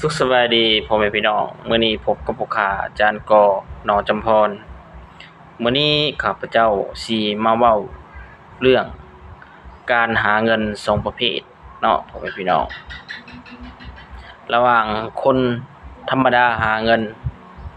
สุขสบายดีพ่อแม่พี่น้องเมื้อนี้พบกับผู้ค้าจารย์กอนอจำพรเมื้อนี้ข้าพเจ้าสิมาเว้าเรื่อง การหาเงินสองประเภทเนาะพ่อแม่พี่น้อง ระหว่างคนธรรมดาหาเงิน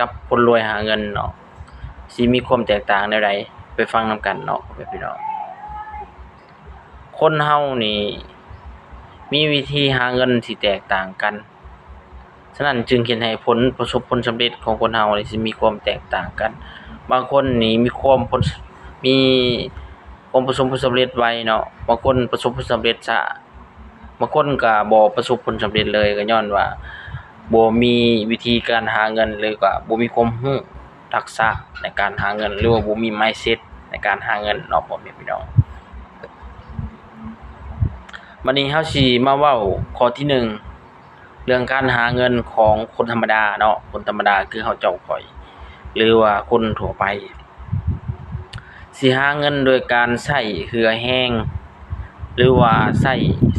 กับคนรวยหาเงินเนาะสิมีความแตกต่างแนวใดไปฟังนำกันเนาะพ่อแม่พี่น้อง คนเฮานี่มีวิธีหาเงินที่แตกต่างกัน ฉะนั้นจึงเห็นให้ผลประสบผลสำเร็จของคนเฮานี่สิมีความแตกต่างกัน บางคนนี่มีความผลมีความประสบผลสำเร็จไวเนาะบางคนประสบผลสำเร็จช้าบางคนก็บ่ประสบผลสำเร็จเลยก็ย้อนว่าบ่มีวิธีการหาเงินเลยก็บ่มีความรู้ทักษะในการหาเงิน หรือว่าบ่มี mindset ในการหาเงินเนาะพ่อแม่พี่น้องวันนี้เฮาสิมาเว้าข้อที่หนึ่ง เรื่องการหาเงินของคนธรรมดาเนาะคนธรรมดาคือเฮาเจ้าข่อย หรือว่าคนทั่วไป สิหาเงินโดยการใช้เหือแห้ง หรือว่าใช้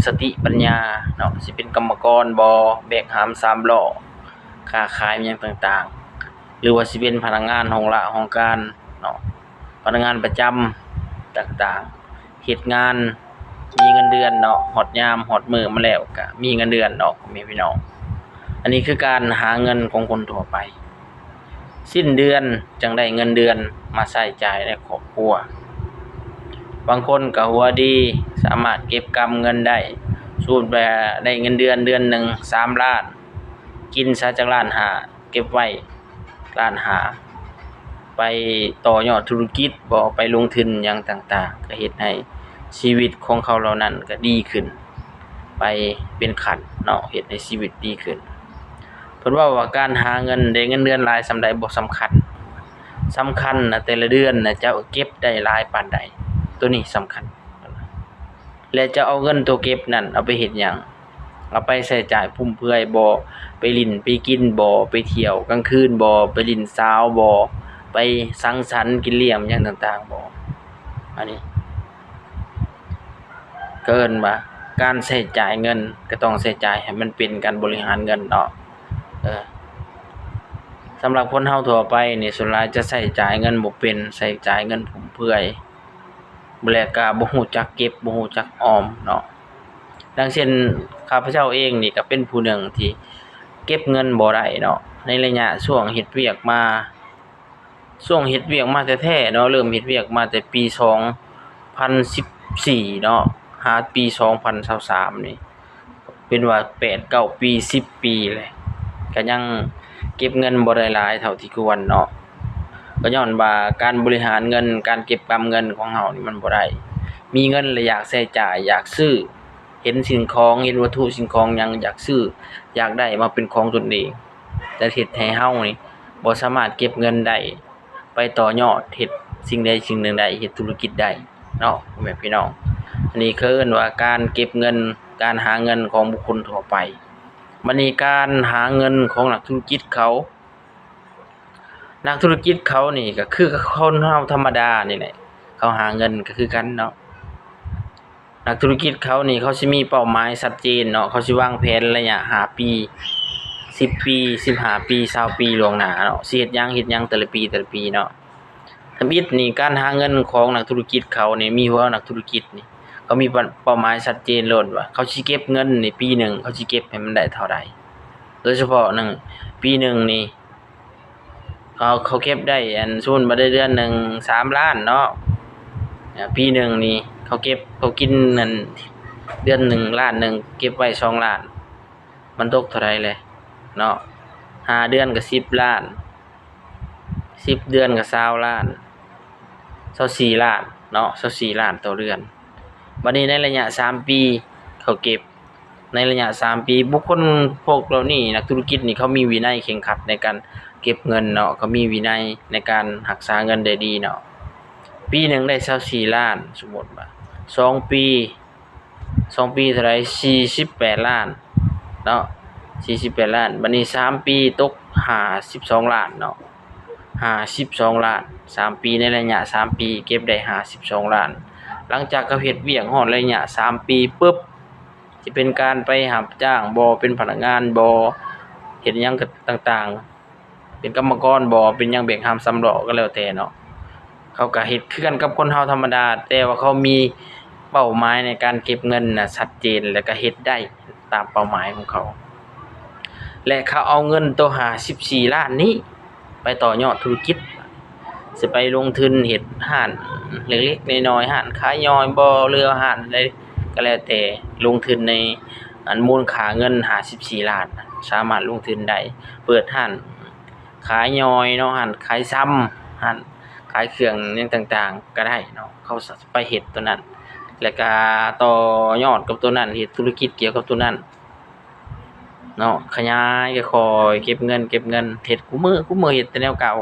สติปัญญาเนาะสิเป็นกรรมกรบ่แบกหามสามล้อค้าขายอิหยังต่างๆ หรือว่าสิเป็นพนักงานของละของการเนาะพนักงานประจำต่างๆเฮ็ดงาน มีเงินเดือนเนาะฮอดยามฮอดมือมาแล้วก็มีเงินเดือนเนาะม่พี่น้องอันนี้คือการหาเงินของคนทั่วไป สิ้นเดือนจังได้เงินเดือนมาใช้จ่ายในครอบครัว บางคนก็หัวดีสามารถเก็บกำเงินได้สูตรแบบได้เงินเดือนเดือนหนึ่งสามล้าน กินซะจักล้านหาเก็บไว้ล้านหา ไปต่อยอดธุรกิจบ่ไปลงทุนหยังต่าง ๆ ก็เฮ็ดให้ ชีวิตของเขาเหล่านั้นก็ดีขึ้น ไปเป็นขันเนาะเฮ็ดให้ชีวิตดีขึ้นเพิ่นว่าว่าการหาเงินได้เงินเดือนหลายส่ำใดบ่สำคัญสำคัญนะแต่ละเดือนนะเจ้าเก็บได้หลายปานใด ตัวนี้สำคัญ และจะเอาเงินตัวเก็บนั่นเอาไปเฮ็ดหยังเอาไปใช้จ่ายฟุ่มเฟือยบ่ไปลินไปกินบ่ไปเที่ยวกลางคืนบ่ไปลินสาวบ่ไปสังสรรค์กินเลี้ยงหยังต่างๆบ่อันนี้ เกินว่าการใช้จ่ายเงิน ก็ต้องใช้จ่ายให้มันเป็นการบริหารเงินเนาะเออสำหรับคนเฮาทั่วไปนี่ส่วนหลายจะใช้จ่ายเงินบ่เป็นใช้จ่ายเงินฟุ่มเฟือยแล้วก็บ่ฮู้จักเก็บบ่ฮู้จักออมเนาะดังเช่นข้าพเจ้าเองนี่ก็เป็นผู้หนึ่งที่เก็บเงินบ่ได้เนาะในระยะช่วงเฮ็ดเวียกมาช่วงเฮ็ดเวียกมาแท้ๆเนาะเริ่มเฮ็ดเวียกมาแต่ปี 2014 เนาะ หาปี2023นี่ เป็นว่า8 9ปี10ปีเลยก็ยังเก็บเงินบ่ได้หลายเท่าที่ควรเนาะก็ย้อนว่าการบริหารเงินการเก็บกำเงินของเฮานี่มันบ่ได้มีเงินแล้วอยากใช้จ่ายอยากซื้อ เห็นสิ่งของเห็นวัตถุสิ่งของยังอยากซื้อ อยากได้มาเป็นของตนเองแต่เฮ็ดให้เฮานี่บ่สามารถเก็บเงินได้ไปต่อยอดเฮ็ดสิ่งใดสิ่งหนึ่งได้เฮ็ดธุรกิจได้เนาะแม่พี่น้อง อันนี้คืออันว่าการเก็บเงินการหาเงินของบุคคลทั่วไปมันนี้การหาเงินของนักธุรกิจเขา นักธุรกิจเขานี่ก็คือคนเฮาธรรมดานี่แหละเขาหาเงินก็คือกันเนาะนักธุรกิจเขานี่เขาสิมีเป้าหมายชัดเจนเนาะเขาสิวางแผนระยะ5ปี10ปี15ปี20ปีลวงหนาเนาะสิเฮ็ดยังเฮ็ดยังแต่ละปีแต่ละปีเนาะทำอิฐนี่การหาเงินของนักธุรกิจเขาเนี่ยมีหัวนักธุรกิจนี่ เขามีเป้าหมายชัดเจนโลดว่าเขาสิเก็บเงินในปีหนึ่งเขาสิเก็บให้มันได้เท่าใดโดยเฉพาะหนึ่งปีหนึ่งนี่เขาเขาเก็บได้อันซุนบ่ได้เดือนหนึ่งสามล้านเนาะปีหนึ่งนี่เขาเก็บเขากินนั่นเดือนหนึ่งล้านหนึ่งเก็บไว้สองล้าน มันตกเท่าไรเลยเนาะห้าเดือนก็สิบล้านสิบเดือนก็20ล้าน24ล้านเนาะ24ล้านต่อเดือน บัดนี้ในระยะ3ปีเขาเก็บในระยะ3ปี บุคคลพวกเหล่านี้นักธุรกิจนี่เขามีวินัยเข่งครัดในการเก็บเงินเนาะเขามีวินัยในการรักษาเงินได้ดีเนาะปีหนึ่งได้24ล้านสมมติว่าสองปีสองปีเท่าไหร่48ล้านเนาะ48ล้านบัดนี้3ปีตก52ล้านเนาะ52ล้านสามปีในระยะสามปี เก็บได้52ล้าน หลังจากเขาเฮ็ดเวียกฮอดระยะ3ปีปึ๊บสิเป็นการไปรับจ้างบ่เป็นพนักงานบ่เฮ็ดหยังต่างๆ เป็นกรรมกรบ่เป็นยังแบกหามสำล้อก็แล้วแต่เนาะเขาก็เฮ็ดคือกันกับคนเฮาธรรมดา แต่ว่าเขามีเป้าหมายในการเก็บเงินน่ะชัดเจนแล้วก็เฮ็ดได้ตามเป้าหมายของเขา และเขาเอาเงินตัว54ล้านนี้ ไปต่อยอดธุรกิจ สิไปลงทุนเฮ็ดห้านเล็กๆน้อยๆห้านขายย่อยบ่เรือห้านใดก็แล้วแต่ลงทุนในอันมูลค่าเงิน54ล้าน สามารถลงทุนได้เปิดห้านขายย่อยเนาะห้านขายซ้ำห้านขายเครื่องหยังต่างๆ ก็ได้เนาะเขาไปเฮ็ดตัวนั้น แล้วก็ต่อยอดกับตัวนั้นเฮ็ดธุรกิจเกี่ยวกับตัวนั้นเนาะขยายค่อยเก็บเงิน เก็บเงินเฮ็ดคุมื้อคุมื้อเฮ็ดแต่แนวเก่า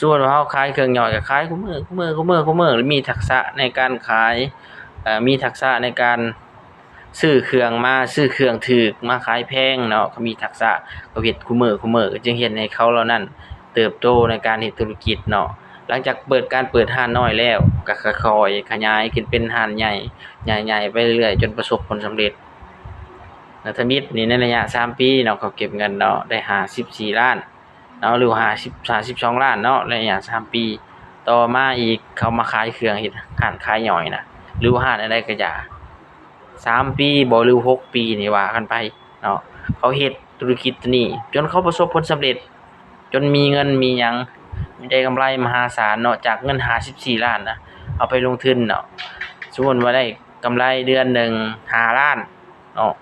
ส่วนเฮาขายเครื่องย่อยก็ขายคุมื้อคุมื้อคุมื้อคุมื้อมีทักษะในการขายมีทักษะในการซื้อเครื่องมาซื้อเครื่องถูกมาขายแพงเนาะเขามีทักษะก็เฮ็ดคุมื้อคุมื้อจึงเฮ็ดให้เขาเหล่านั้น เติบโตในการเฮ็ดธุรกิจเนาะหลังจากเปิดการเปิดห้านน้อยแล้วก็ค่อยขยายขึ้นเป็นห้านใหญ่ใหญ่ๆไปเรื่อยๆจนประสบผลสำเร็จนัทมิตรนี่ในระยะ 3 ปีเนาะเขาเก็บเงินเนาะได้54ล้าน เนาะหรือว่า50 32ล้านเนาะในระยะ3ปี ต่อมาอีกเขามาขายเครื่องเฮ็ดร้านขายย่อยนะหรือว่านอะไรก็อย่า3ปีบ่หรือ6ปีนี่ว่ากันไปเนาะเขาเฮ็ดธุรกิจนี้จนเขาประสบผลสำเร็จ จนมีเงินมีหยังได้กำไรมหาศาลเนาะจากเงิน54ล้านนะเอาไปลงทุนเนาะสมมติว่าได้กำไรเดือนหนึ่ง5ล้านเนาะ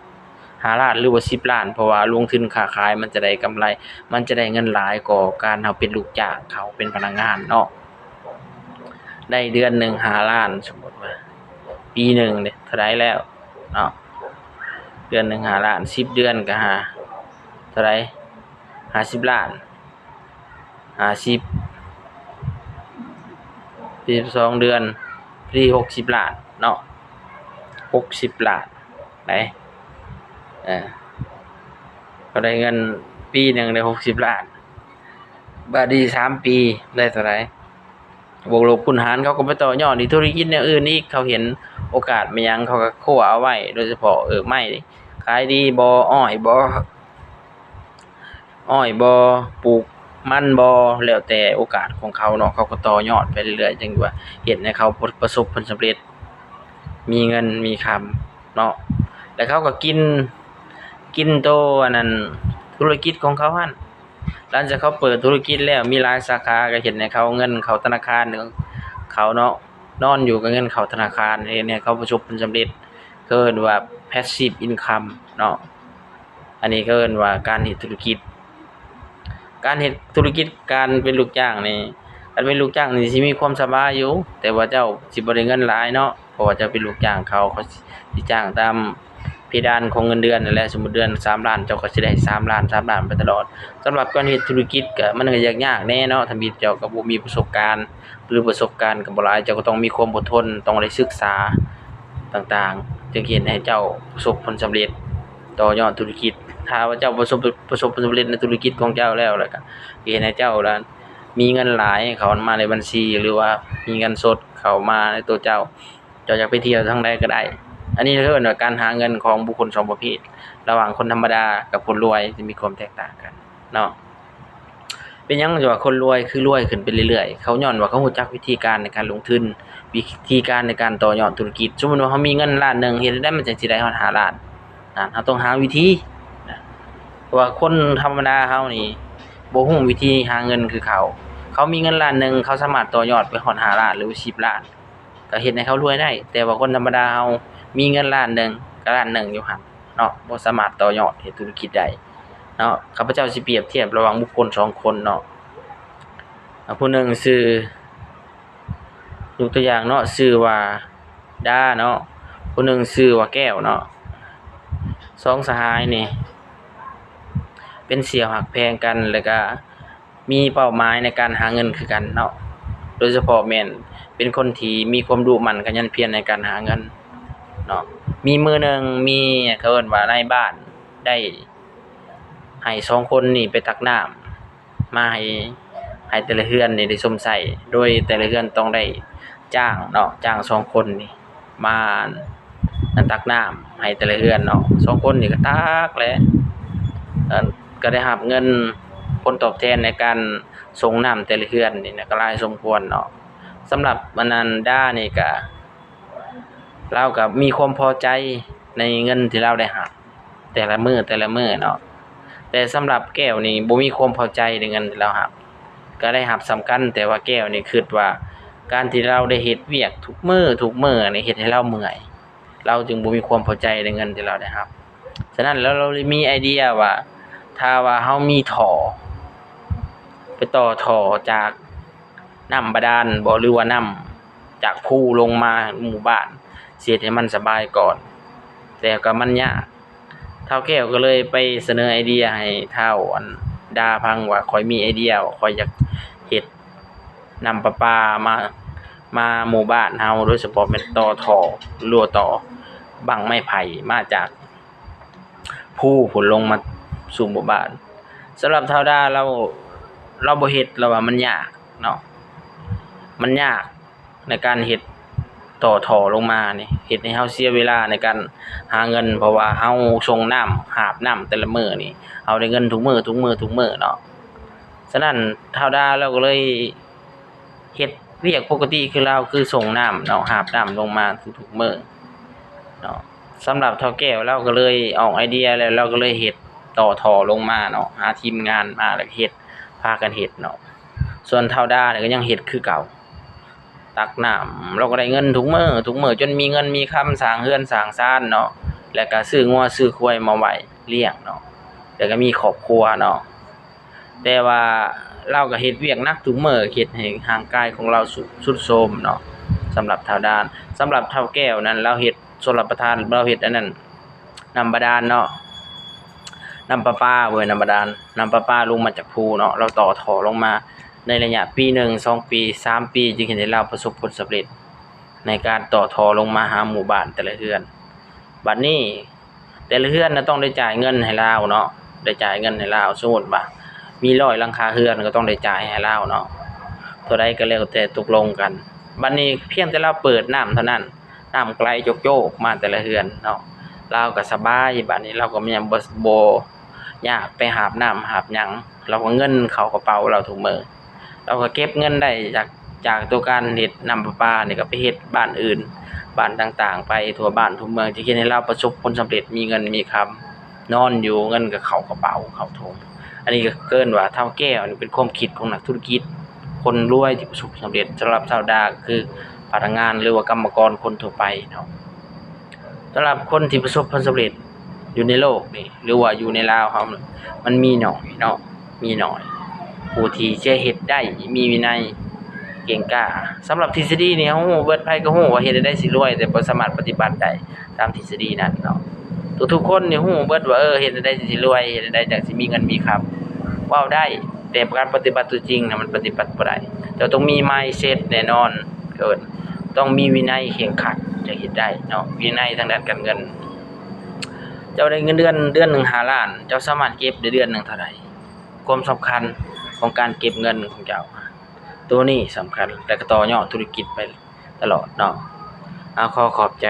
ห้าล้านหรือว่าสิบล้าน เพราะว่าลงทุนค้าขายมันจะได้กำไร มันจะได้เงินหลายกว่าการเราเป็นลูกจ้างเขาเป็นพนักงานเนาะได้เดือนหนึ่งห้าล้านสมมติว่า ปีหนึ่งเนี่ยเท่าไรแล้วเนาะเดือนหนึ่งห้าล้านสิบเดือนก็หาเท่าไรห้าสิบล้านห้าสิบปีสองเดือนปีหกสิบล้านเนาะหกสิบล้านไหน เออก็ได้เงินปีหนึ่งได้หกสิบล้าน บาดีสามปีได้เท่าไหร่บวกลบคูณหารเขาก็ไปต่อยอดในธุรกิจแนวอื่นอีกเขาเห็นโอกาสมายังเขาก็คั่วเอาไว้ โดยเฉพาะเออไม่ขายดีบ่อ้อยบ่อ้อยบ่ปลูกมันบ่แล้วแต่โอกาสของเขาเนาะเขาก็ต่อยอดไปเรื่อยๆจังว่าเห็นให้เขาประสบผลสำเร็จ มีเงินมีคำเนาะแล้วเขาก็กิน กินโตอันนั้นธุรกิจของเขาหั่นหลังจากเขาเปิดธุรกิจแล้วมีหลายสาขาก็เห็นให้เขาเงินเขาธนาคารของเขาเนาะนอนอยู่กับเงินเขาธนาคารเฮ็ดให้เขาประสบผลสำเร็จก็เอิ้นว่า passive income เนาะอันนี้ก็เอิ้นว่าการเฮ็ดธุรกิจ การเฮ็ดธุรกิจการเป็นลูกจ้างนี่การเป็นลูกจ้างนี่สิมีความสบายอยู่ แต่ว่าเจ้าสิบ่ได้เงินหลายเนาะเพราะว่าเจ้าเป็นลูกจ้างเขาเขาสิจ้างตาม เพดานของเงินเดือนนั่นแหละสมมุติเดือน3ล้านเจ้าก็สิได้3ล้าน3ล้านไปตลอดสำหรับการเฮ็ดธุรกิจก็มันก็ยากๆแน่เนาะถ้ามีเจ้าก็บ่มีประสบการณ์ หรือประสบการณ์ก็บ่หลายเจ้าก็ต้องมีความอดทนต้องได้ศึกษาต่างๆ จึงเฮ็ดให้เจ้าประสบผลสำเร็จต่อยอดธุรกิจ ถ้าว่าเจ้าประสบประสบผลสำเร็จในธุรกิจของเจ้าแล้วแล้วก็เฮ็ดให้เจ้านั้นมีเงินหลายเข้ามาในบัญชีหรือว่ามีเงินสดเข้ามาในตัวเจ้า เจ้าอยากไปเที่ยวทางใดก็ได้ อันนี้เรียกว่าการหาเงินของบุคคลสองประเภทระหว่างคนธรรมดากับคนรวยจะมีความแตกต่างกันเนาะเป็นยังจะว่าคนรวยคือรวยขึ้นไปเรื่อยๆ เขาย้อนว่าเขารู้จักวิธีการในการลงทุน วิธีการในการต่อยอดธุรกิจสมมติว่าเขามีเงินล้านหนึ่งเฮ็ดได้มันจังสิได้ฮอด5ล้านนะเราต้องหาวิธีนะว่าคนธรรมดาเขานี่บ่ฮู้วิธีหาเงินคือเขา เขามีเงินล้านหนึ่งเขาสามารถต่อยอดไปฮอด5ล้านหรือ10ล้านก็เฮ็ดให้เขารวยได้ แต่ว่าคนธรรมดาเฮา มีเงินล้านหนึ่งก็ล้านหนึ่งอยู่หันเนาะบ่สามารถต่อยอดเฮ็ดธุรกิจได้เนาะข้าพเจ้าสิเปรียบเทียบระหว่างบุคคลสองคนเนาะผู้หนึ่งชื่อยกตัวอย่างเนาะชื่อว่าดาเนาะผู้หนึ่งชื่อว่าแก้วเนาะสองสหายนี่ เป็นเสี่ยวหักแพงกันแล้วก็มีเป้าหมายในการหาเงินคือกันเนาะโดยเฉพาะแม่นเป็นคนที่มีความดุมั่นยันเพียรในการหาเงิน เนาะมีมือหนึ่งมีเขาเอิ้นว่านบ้านได้ให้สองคนนี่ไปตักน้ำมาให้ให้แต่ละเฮือนนี่ได้สมใส่โดยแต่ละเฮือนต้องได้จ้างเนาะจ้างสองคนนี่มานั่นตักน้ำให้แต่ละเฮือนเนาะสองคนนี่ก็ตักแหละเอิ้นก็ได้รับเงินผลตอบแทนในการส่งน้ำแต่ละเฮือนนี่นะก็หลายสมควรเนาะสำหรับอนันด้านี่ก็ เราก็มีความพอใจในเงินที่เราได้รับแต่ละมื้อแต่ละมื้อเนาะแต่สำหรับแก้วนี่บ่มีความพอใจในเงินที่เรารับก็ได้รับสำคัญ แต่ว่าแก้วนี่คิดว่า การที่เราได้เฮ็ดเวียกทุกมื้อทุกมื้อนี่เฮ็ดให้เราเมื่อย เราจึงบ่มีความพอใจในเงินที่เราได้รับฉะนั้นแล้วเราเลยมีไอเดียว่า ถ้าว่าเฮามีท่อไปต่อท่อจากน้ำบาดาลบ่หรือว่าน้ำจากภูลงมาหมู่บ้าน เฮ็ดให้มันสบายก่อน แต่ก็มันยากเท่าแก้วก็เลยไปเสนอไอเดียให้เท่าอันดาพังว่าข้อยมีไอเดียว่อยอยากเฮ็ดนำประปามามาหมู่บ้านเฮาโดยเฉพาะแม่นต่อท่อรั่วต่อบังไม้ไผ่มาจาก ผู้ผลลงมาสู่หมู่บ้านสำหรับเท่าดาเราเราบ่เฮ็ดเราว่ามันยากเนาะมันยากในการเฮ็ด ต่อท่อลงมานี่เฮ็ดให้เฮาเสียเวลาในการหาเงิน เพราะว่าเฮาส่งน้ำหาบน้ำแต่ละมื้อนี่เฮาได้เงินทุกมื้อทุกมื้อทุกมื้อเนาะฉะนั้นเท่าดาเราก็เลยเฮ็ดเวียกปกติคือเราคือส่งน้ำเนาะหาบน้ำลงมาทุกๆมื้อเนาะสำหรับเท่าแก้วเราก็เลยออกไอเดียแล้วเราก็เลยเฮ็ดต่อท่อลงมาเนาะหาทีมงานมาแล้วเฮ็ดพากันเฮ็ดเนาะส่วนเท่าดาเนี่ยก็ยังเฮ็ดคือเก่า ตักน้ำเราก็ได้เงินทุกมื้อทุกมื้อจนมีเงินมีคำสางเรือนสางซ่านเนาะแล้วก็ซื้องัวซื้อควายมาไว้เลี้ยงเนาะแล้วก็มีครอบครัวเนาะแต่ว่าเราก็เฮ็ดเวียกนักทุกมื้อเฮ็ดให้ร่างกายของเราสุดโทรมเนาะสำหรับเท่าดานสำหรับเท่าแก้วนั้น เราเฮ็ดชลประทานเราเฮ็ดอันนั้นน้ำบาดาลเนาะนำประปลาเว้ยน้ำบาดาลนำประปลาลงมาจากภูเนาะเราต่อท่อลงมา ในระยะปีหนึ่งสองปีสามปี จึงเห็นได้เราประสบผลสำเร็จ ในการต่อทอลงมาหาหมู่บ้านแต่ละเฮือน บัดนี้แต่ละเฮือนนะต้องได้จ่ายเงินให้เราเนาะได้จ่ายเงินให้เราสมมติว่ามีร้อยลังคาเฮือนก็ต้องได้จ่ายให้เราเนาะเท่าใดก็แล้วแต่ตกลงกันบัดนี้เพียงแต่เราเปิดน้ำเท่านั้นน้ำไกลโจกๆมาแต่ละเฮือนเนาะเราก็สบายบัดนี้เราก็ยังบ่บ่ยากไปหาบน้ำหาบหยังเราก็เงินเข้ากระเป๋าเราทุกมือ เราก็เก็บเงินได้จากจากตัวการเฮ็ดนำประปานี่ยก็ไปเฮ็ดบ้านอื่นบ้านต่างๆ ไปทั่วบ้านทั่วเมืองที่เฮ็ดให้เราประสบผลสำเร็จมีเงินมีคำนอนอยู่เงินก็เขากระเป๋าเขาถุงอันนี้ก็เกินว่าเท่าแก้วนี่เป็นความคิดของนักธุรกิจ คนรวยที่ประสบสำเร็จสำหรับชาวดาคือพนักงานหรือว่ากรรมกรคนทั่วไปเนาะสำหรับคนที่ประสบผลสำเร็จอยู่ในโลกนี่หรือว่าอยู่ในลาวเฮานี่มันมีหน้อยเนาะมีหน้อย ผู้ที่จะเฮ็ดได้มีวินัยเก่งกล้าสำหรับทฤษฎีนี่เฮาฮู้เบิดไผก็ฮู้ว่าเฮ็ดได้สิรวย แต่บ่สามารถปฏิบัติได้ตามทฤษฎีนั้นเนาะทุกๆคนนี่ฮู้เบิดว่าเออเฮ็ดได้สิรวยเฮ็ดได้จังสิมีเงินมีคำเว้าได้แต่การปฏิบัติตัวจริงนะมันปฏิบัติบ่ได้เจ้าต้องมี mindset แน่นอนเกินต้องมีวินัยเข่งขัดจะเฮ็ดได้เนาะวินัยทางด้านการเงิน เจ้าได้เงินเดือนเดือนหนึ่งหาล้าน เจ้าสามารถเก็บได้เดือนหนึ่งเท่าไหร่ความสำคัญ ของการเก็บเงินของเจ้า ตัวนี้สำคัญและก็ต่อยอดธุรกิจไปตลอดเนาะเอาขอขอบใจ